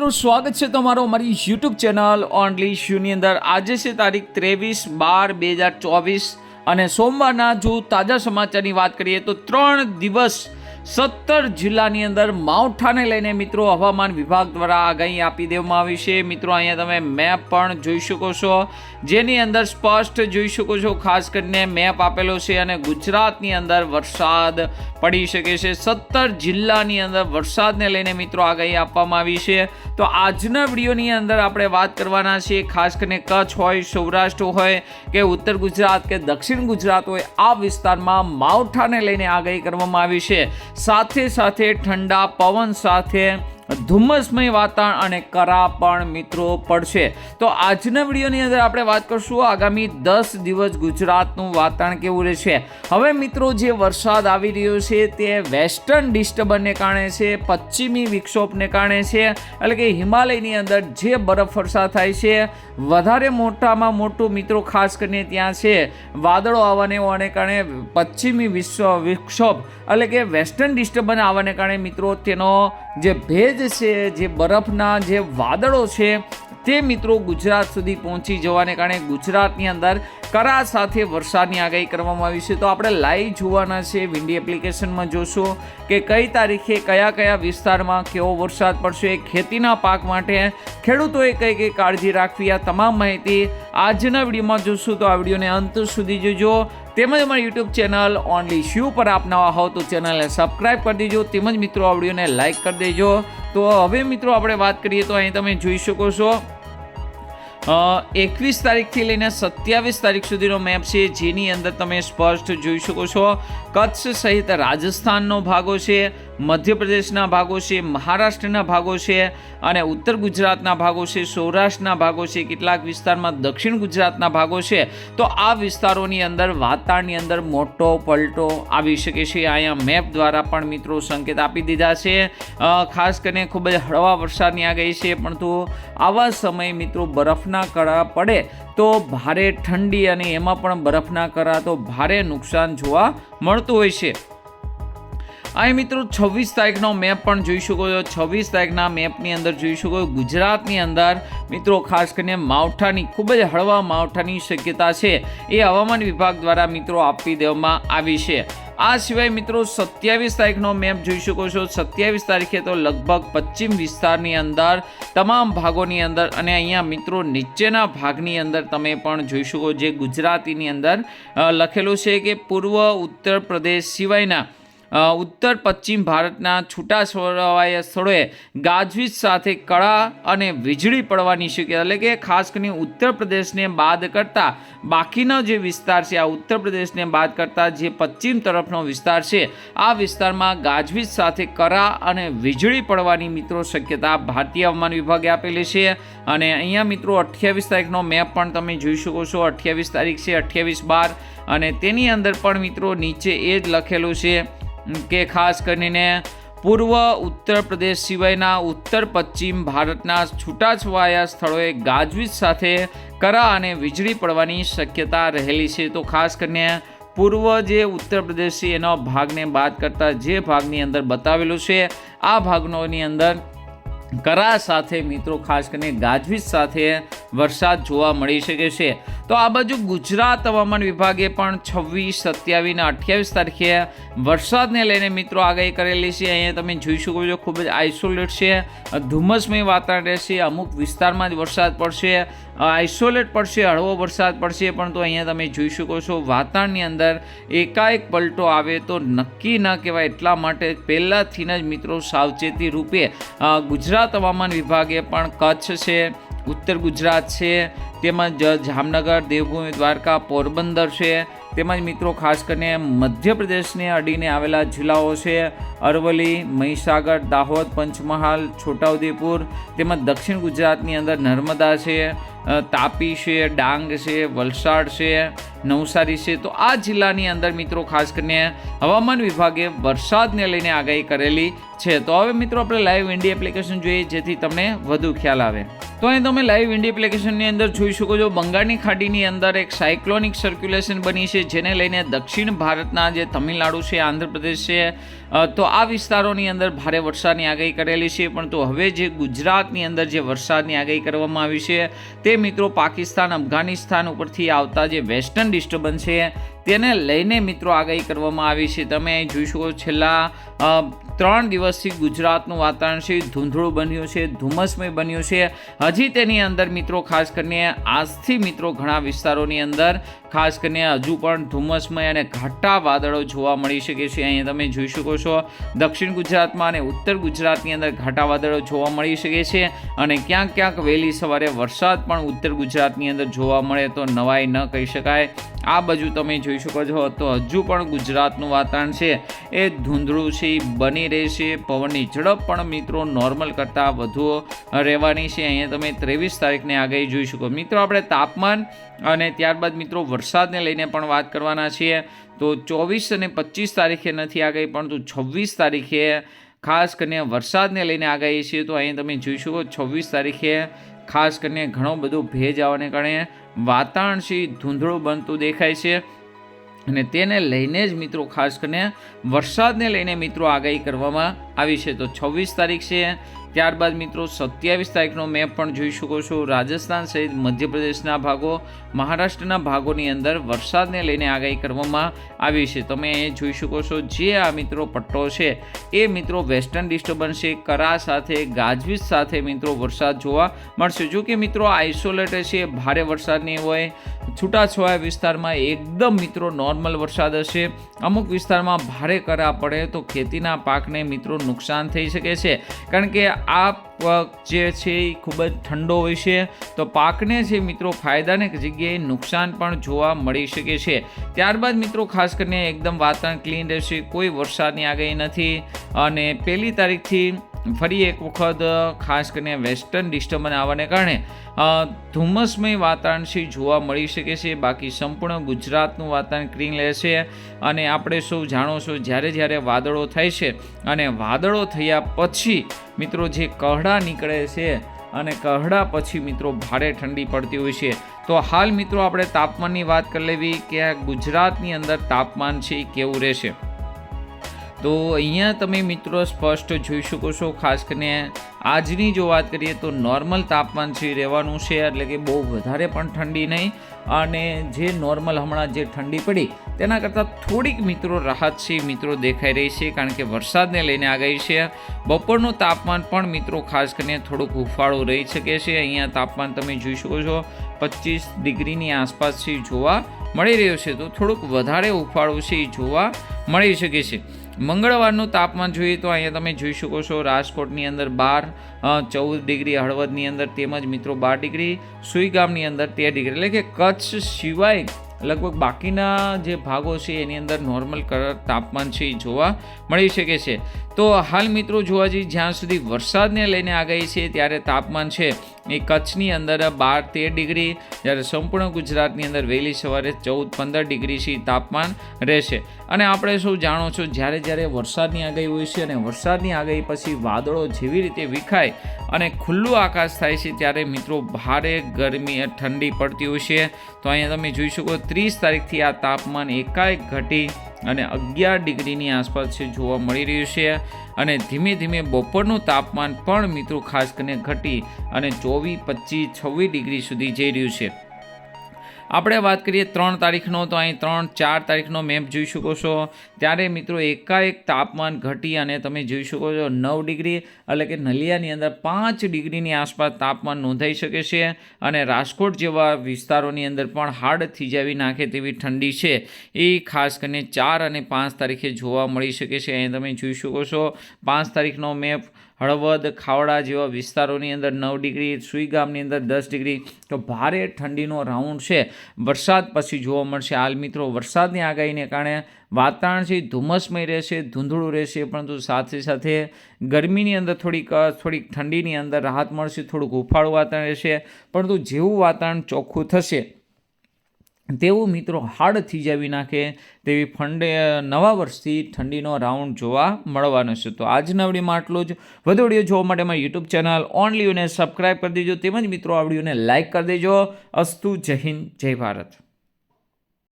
મિત્રો, સ્વાગત છે તમારો અમારી યુટ્યુબ ચેનલ ઓનલી શ્યુની અંદર. આજે છે તારીખ ત્રેવીસ બાર બે હજાર ચોવીસ અને સોમવારના જો તાજા સમાચારની વાત કરીએ તો ત્રણ દિવસ સત્તર જિલ્લાની અંદર માવઠાને લઈને મિત્રો હવામાન વિભાગ દ્વારા આગાહી આપી દેવામાં આવી છે. મિત્રો, અહીંયા તમે મેપ પણ જોઈ શકો છો. જેની અંદર સ્પષ્ટ જોઈ શકો છો, ખાસ કરીને મેપ આપેલો છે અને ગુજરાતની અંદર વરસાદ પડી શકે છે. સત્તર જિલ્લાની અંદર વરસાદને લઈને મિત્રો આગાહી આપવામાં આવી છે. તો આજના વિડીયોની અંદર આપણે વાત કરવાના છીએ, ખાસ કરીને કચ્છ હોય, સૌરાષ્ટ્ર હોય કે ઉત્તર ગુજરાત કે દક્ષિણ ગુજરાત હોય, આ વિસ્તારમાં માવઠાને લઈને આગાહી કરવામાં આવી છે. સાથે સાથે ઠંડા પવન સાથે ધુમ્મસમય વાતાવરણ અને કરા પણ મિત્રો પડશે. તો આજના વિડીયોની અંદર આપણે વાત કરશું આગામી દસ દિવસ ગુજરાતનું વાતાવરણ કેવું રહેશે. હવે મિત્રો જે વરસાદ આવી રહ્યો છે તે વેસ્ટર્ન ડિસ્ટર્બનને કારણે છે, પશ્ચિમી વિક્ષોભને કારણે છે, એટલે કે હિમાલયની અંદર જે બરફ વર્ષા થાય છે, વધારે મોટામાં મોટું મિત્રો ખાસ કરીને ત્યાં છે, વાદળો આવવાને હોવાને કારણે પશ્ચિમી વિશ્વ વિક્ષોભ, એટલે કે વેસ્ટર્ન ડિસ્ટર્બન આવવાને કારણે મિત્રો તેનો જે ભેજ છે, જે બરફના જે વાદળો છે, તે મિત્રો ગુજરાત સુધી પહોંચી જવાને કારણે ગુજરાતની અંદર કરા સાથે વરસાદની આગાહી કરવામાં આવી છે. તો આપણે લાઈવ જોવાના છે વિન્ડી એપ્લિકેશનમાં જોશો કે કઈ તારીખે કયા કયા વિસ્તારમાં કેવો વરસાદ પડશે, ખેતીના પાક માટે ખેડૂતોએ કઈ કઈ કાળજી રાખવી, આ તમામ માહિતી આજના વિડીયોમાં જોશું. તો આ વિડીયોને અંત સુધી જોજો. તેમજ અમારી યુટ્યુબ ચેનલ ઓનલી શ્યુ પર આપ નવા હોવ તો ચેનલને સબસ્ક્રાઇબ કરી દેજો. તેમજ મિત્રો, આ વિડીયોને લાઇક કરી દેજો. તો હવે મિત્રો, આપણે વાત કરીએ તો અહીં તમે જોઈ શકો છો એકવીસ તારીખથી લઈને સત્યાવીસ તારીખ સુધીનો મેપ છે, જેની અંદર તમે સ્પષ્ટ જોઈ શકો છો. કચ્છ સહિત રાજસ્થાનનો ભાગો છે. મધ્યપ્રદેશના ભાગો છે, મહારાષ્ટ્રના ભાગો છે અને ઉત્તર ગુજરાતના ભાગો છે, સૌરાષ્ટ્રના ભાગો છે, કેટલાક વિસ્તારમાં દક્ષિણ ગુજરાતના ભાગો છે. તો આ વિસ્તારોની અંદર વાતાવરણની અંદર મોટો પલટો આવી શકે છે. અહીંયા મેપ દ્વારા પણ મિત્રો સંકેત આપી દીધા છે. ખાસ કરીને ખૂબ જ હળવા વરસાદની આગાહી છે, પરંતુ આવા સમયે મિત્રો બરફના કરા પડે તો ભારે ઠંડી અને એમાં પણ બરફના કરા તો ભારે નુકસાન જોવા મળતું હોય છે. અહીં મિત્રો, છવ્વીસ તારીખનો મેપ પણ જોઈ શકો છો. છવ્વીસ તારીખના મેપની અંદર જોઈ શકો ગુજરાતની અંદર મિત્રો, ખાસ કરીને માવઠાની, ખૂબ જ હળવા માવઠાની શક્યતા છે એ હવામાન વિભાગ દ્વારા મિત્રો આપી દેવામાં આવી છે. આ સિવાય મિત્રો, સત્યાવીસ તારીખનો મેપ જોઈ શકો છો. સત્યાવીસ તારીખે તો લગભગ પશ્ચિમ વિસ્તારની અંદર, તમામ ભાગોની અંદર અને અહીંયા મિત્રો નીચેના ભાગની અંદર તમે પણ જોઈ શકો જે ગુજરાતીની અંદર લખેલું છે કે પૂર્વ ઉત્તર પ્રદેશ સિવાયના ઉત્તર પશ્ચિમ ભારતના છૂટા છવાયા સ્થળોએ ગાજવીજ સાથે કળા અને વીજળી પડવાની શક્યતા, એટલે કે ખાસ કરીને ઉત્તર પ્રદેશને બાદ કરતાં બાકીનો જે વિસ્તાર છે, આ ઉત્તર પ્રદેશને બાદ કરતાં જે પશ્ચિમ તરફનો વિસ્તાર છે, આ વિસ્તારમાં ગાજવીજ સાથે કરા અને વીજળી પડવાની મિત્રો શક્યતા ભારતીય હવામાન વિભાગે આપેલી છે. અને અહીંયા મિત્રો અઠ્યાવીસ તારીખનો મેપ પણ તમે જોઈ શકો છો. અઠ્યાવીસ તારીખ છે, અઠ્યાવીસ બાર અને તેની અંદર પણ મિત્રો નીચે એ જ લખેલું છે. કે ખાસ કરીને પૂર્વ ઉત્તર પ્રદેશ સિવાયના ઉત્તર પશ્ચિમ ભારતના છૂટાછવાયા સ્થળોએ ગાજવીજ સાથે કરા અને વીજળી પડવાની શક્યતા રહેલી છે. તો ખાસ કરીને પૂર્વ જે ઉત્તર પ્રદેશ છે એનો ભાગને બાદ કરતા જે ભાગની અંદર બતાવેલું છે, આ ભાગનોની અંદર કરા સાથે મિત્રો ખાસ કરીને ગાજવીજ સાથે વરસાદ જોવા મળી શકે છે. તો આ બાજુ ગુજરાત હવામાન વિભાગે પણ છવ્વીસ, સત્યાવીસ અને અઠ્યાવીસ તારીખે વરસાદને લઈને મિત્રો આગાહી કરેલી છે. અહીંયા તમે જોઈ શકો છો, ખૂબ જ આઇસોલેટ છે. ધુમ્મસમય વાતાવરણ રહેશે. અમુક વિસ્તારમાં જ વરસાદ પડશે. આઇસોલેટ પડશે, હળવો વરસાદ પડશે પણ તો અહીંયા તમે જોઈ શકો છો, વાતાવરણની અંદર એકાએક પલટો આવે તો નક્કી ન કહેવાય. એટલા માટે પહેલાંથી જ મિત્રો સાવચેતી રૂપે ગુજરાત હવામાન વિભાગે પણ કચ્છ છે ઉત્તર ગુજરાત છે, તેમજ જામનગર, દેવભૂમિ, દ્વારકા, પોરબંદર છે. તેમજ મિત્રો, ખાસ કરીને મધ્યપ્રદેશને અડીને આવેલા જિલ્લાઓ છે. અરવલ્લી, મહીસાગર, દાહોદ, પંચમહાલ, છોટાઉદેપુર, તેમજ દક્ષિણ ગુજરાતની અંદર નર્મદા છે તાપી છે, ડાંગ છે, વલસાડ છે. નવસારી છે. તો આ જિલ્લાની અંદર મિત્રો ખાસ કરીને હવામાન વિભાગે વરસાદને લઈને આગાહી કરેલી છે. તો હવે મિત્રો આપણે લાઈવ ઇન્ડી એપ્લિકેશન જોઈએ, જેથી તમને વધુ ખ્યાલ આવે. તો અહીં તમે લાઈવ ઇન્ડી એપ્લિકેશનની અંદર જોઈ શકો છો, બંગાળની ખાડીની અંદર એક સાયક્લોનિક સર્ક્યુલેશન બની છે, જેને લઈને દક્ષિણ ભારતના જે તમિલનાડુ છે, આંધ્રપ્રદેશ છે તો આ વિસ્તારોની અંદર ભારે વરસાદની આગાહી કરેલી છે. પરંતુ હવે જે ગુજરાતની અંદર જે વરસાદની આગાહી કરવામાં આવી છે, તે મિત્રો પાકિસ્તાન, અફઘાનિસ્તાન ઉપરથી આવતા જે વેસ્ટર્ન ડિસ્ટર્બન્સ છે. તેને લઈને મિત્રો આગાહી કરવામાં આવી છે. તમે જોઈ શકો છેલ્લા ત્રણ દિવસથી ગુજરાતનું વાતાવરણ છે. ધૂંધળું બન્યું છે, ધુમ્મસમય બન્યું છે. હજી તેની અંદર મિત્રો ખાસ કરીને આજથી મિત્રો ઘણા વિસ્તારોની અંદર ખાસ કરીને હજુ પણ ધુમ્મસમય અને ઘાટા વાદળો જોવા મળી શકે છે. અહીંયા તમે જોઈ શકો છો, દક્ષિણ ગુજરાતમાં અને ઉત્તર ગુજરાતની અંદર ઘાટા વાદળો જોવા મળી શકે છે અને ક્યાંક ક્યાંક વહેલી સવારે વરસાદ પણ ઉત્તર ગુજરાતની અંદર જોવા મળે તો નવાઈ ન કહી શકાય. આ બાજુ તમે જોઈ શકો છો, તો હજુ પણ ગુજરાતનું વાતાવરણ છે. એ ધૂંધળું છે, બની રહેશે, પવનની ઝડપ પણ મિત્રો નોર્મલ કરતાં વધુ રહેવાની છે. અહીંયા તમે ત્રેવીસ તારીખને આગાહી જોઈ શકો. મિત્રો, આપણે તાપમાન અને ત્યારબાદ મિત્રો વરસાદને લઈને પણ વાત કરવાના છીએ. તો ચોવીસ અને પચીસ તારીખે નથી આગાહી, પરંતુ છવ્વીસ તારીખે ખાસ કરીને વરસાદને લઈને આગાહી છીએ તો અહીં તમે જોઈ શકો છવ્વીસ તારીખે ખાસ કરીને ઘણો બધો ભેજ આવવાને કારણે વાતાવરણ ધૂંધળું બનતું દેખાય છે. અને તેને લઈને જ મિત્રો ખાસ કરીને વરસાદને લઈને મિત્રો આગાહી કરવામાં આવી છે. તો છવ્વીસ તારીખ છે. ત્યારબાદ મિત્રો સત્યાવીસ તારીખનો મેપ પણ જોઈ શકો છો. રાજસ્થાન સહિત મધ્યપ્રદેશના ભાગો, મહારાષ્ટ્રના ભાગોની અંદર વરસાદને લઈને આગાહી કરવામાં આવી છે. તમે એ જોઈ શકો છો જે આ મિત્રો પટ્ટો છે, એ મિત્રો વેસ્ટર્ન ડિસ્ટર્બન્સ છે કરા સાથે, ગાજવીજ સાથે મિત્રો વરસાદ જોવા મળશે. જો કે મિત્રો આઇસોલેટેડ છે, ભારે વરસાદ નહીં હોય. છૂટાછવાયા વિસ્તારમાં એકદમ મિત્રો નોર્મલ વરસાદ હશે. અમુક વિસ્તારમાં ભારે કરા પડે તો ખેતીના પાકને મિત્રો નુકસાન થઈ શકે છે. કારણ કે આ પાક જે છે એ ખૂબ જ ઠંડો હોય છે. તો પાકને છે મિત્રો ફાયદાને જગ્યાએ નુકસાન પણ જોવા મળી શકે છે. ત્યારબાદ મિત્રો ખાસ કરીને એકદમ વાતાવરણ ક્લીન રહેશે. કોઈ વરસાદની આગાહી નથી. અને પહેલી તારીખથી ફરી એક વખત, ખાસ કરીને વેસ્ટર્ન ડિસ્ટર્બન્સ આવવાને કારણે ધુમ્મસમય વાતાવરણ છે, જોવા મળી શકે છે. બાકી સંપૂર્ણ ગુજરાતનું વાતાવરણ ક્રીન રહેશે. અને આપણે સૌ જાણો છો, જ્યારે જ્યારે વાદળો થાય છે અને વાદળો થયા પછી મિત્રો જે કહડા નીકળે છે અને કહડા પછી મિત્રો ભારે ઠંડી પડતી હોય છે. તો હાલ મિત્રો આપણે તાપમાનની વાત કરી લેવી કે ગુજરાતની અંદર તાપમાન છે એ કેવું રહેશે? તો અહીંયા તમે મિત્રો સ્પષ્ટ જોઈ શકો છો, ખાસ કરીને આજની જો વાત કરીએ તો નોર્મલ તાપમાન છે, રહેવાનું છે, એટલે કે બહુ વધારે પણ ઠંડી નહીં. અને જે નોર્મલ હમણાં જે ઠંડી પડી, તેના કરતાં થોડીક મિત્રો રાહત છે, મિત્રો દેખાઈ રહી છે, કારણ કે વરસાદને લઈને આગાહી છે. બપોરનું તાપમાન પણ મિત્રો ખાસ કરીને થોડુંક હુફાળું રહી શકે છે. અહીંયા તાપમાન તમે જોઈ શકો છો, પચીસ ડિગ્રીની આસપાસ છે, જોવા મળી રહ્યું છે. તો થોડુંક વધારે હુફાળું છે એ જોવા મળી શકે છે. મંગળવારનું તાપમાન જોઈએ તો અહીંયા તમે જોઈ શકો છો રાજકોટની અંદર બાર ચૌદ ડિગ્રી હળવદની અંદર તેમજ મિત્રો બાર ડિગ્રી, સુઈગામની અંદર તેર ડિગ્રી. એટલે કે કચ્છ સિવાય લગભગ બાકીના જે ભાગો છે એની અંદર નોર્મલ તાપમાન છે એ જોવા મળી શકે છે. તો હાલ મિત્રો જોવા જઈએ જ્યાં સુધી વરસાદને લઈને આગાહી છે ત્યારે તાપમાન છે એ કચ્છની અંદર બાર તેર ડિગ્રી, જ્યારે સંપૂર્ણ ગુજરાતની અંદર વહેલી સવારે ચૌદ પંદર ડિગ્રી સુધી તાપમાન રહેશે. અને આપણે સૌ જાણો છો, જ્યારે જ્યારે વરસાદની આગાહી હોય છે અને વરસાદની આગાહી પછી વાદળો જેવી રીતે વિખાય અને ખુલ્લું આકાશ થાય છે, ત્યારે મિત્રો ભારે ગરમી ઠંડી પડતી હોય છે. તો અહીંયા તમે જોઈ શકો, ત્રીસ તારીખથી આ તાપમાન એકાએક ઘટી અને અગિયાર ડિગ્રીની આસપાસ છે જોવા મળી રહ્યું છે. અને ધીમે ધીમે બપોરનું તાપમાન પણ મિત્રો ખાસ કરીને ઘટી અને ચોવીસ, પચીસ, છવ્વીસ ડિગ્રી સુધી જઈ રહ્યું છે. આપણે વાત કરીએ ત્રણ તારીખનો, તો અહીં ત્રણ, ચાર તારીખનો મેપ જોઈ શકો છો. ત્યારે મિત્રો એકાએક તાપમાન ઘટી અને તમે જોઈ શકો છો નવ ડિગ્રી એટલે કે નલિયાની અંદર પાંચ ડિગ્રીની આસપાસ તાપમાન નોંધાઈ શકે છે અને રાજકોટ જેવા વિસ્તારોની અંદર પણ હાડ થીજાવી નાખે તેવી ઠંડી છે. એ ખાસ કરીને ચાર અને પાંચ તારીખે જોવા મળી શકે છે. અહીં તમે જોઈ શકો છો પાંચ તારીખનો મેપ હળવદ, ખાવડા જેવા વિસ્તારોની અંદર નવ ડિગ્રી સુઈગામની અંદર દસ ડિગ્રી. તો ભારે ઠંડીનો રાઉન્ડ છે. વરસાદ પછી જોવા મળશે. હાલ મિત્રો, વરસાદની આગાહીને કારણે વાતાવરણ છે, ધુમ્મસમય રહેશે, ધૂંધળું રહેશે, પરંતુ સાથે સાથે ગરમીની અંદર થોડીક થોડીક ઠંડીની અંદર રાહત મળશે, થોડુંક હુફાળું વાતાવરણ રહેશે, પરંતુ જેવું વાતાવરણ ચોખ્ખું થશે તેવું મિત્રો હાડ થીજાવી નાખે તેવી ફંડે નવા વર્ષથી ઠંડીનો રાઉન્ડ જોવા મળવાનો છે. તો આજના વિડીયોમાં આટલું જ. વધુ વીડિયો જોવા માટે મારી યુટ્યુબ ચેનલ ઓનલી યુને સબસ્ક્રાઈબ કરી દેજો. તેમજ મિત્રો આ વિડીયોને લાઇક કરી દેજો. અસ્તુ જય હિન્દ, જય ભારત.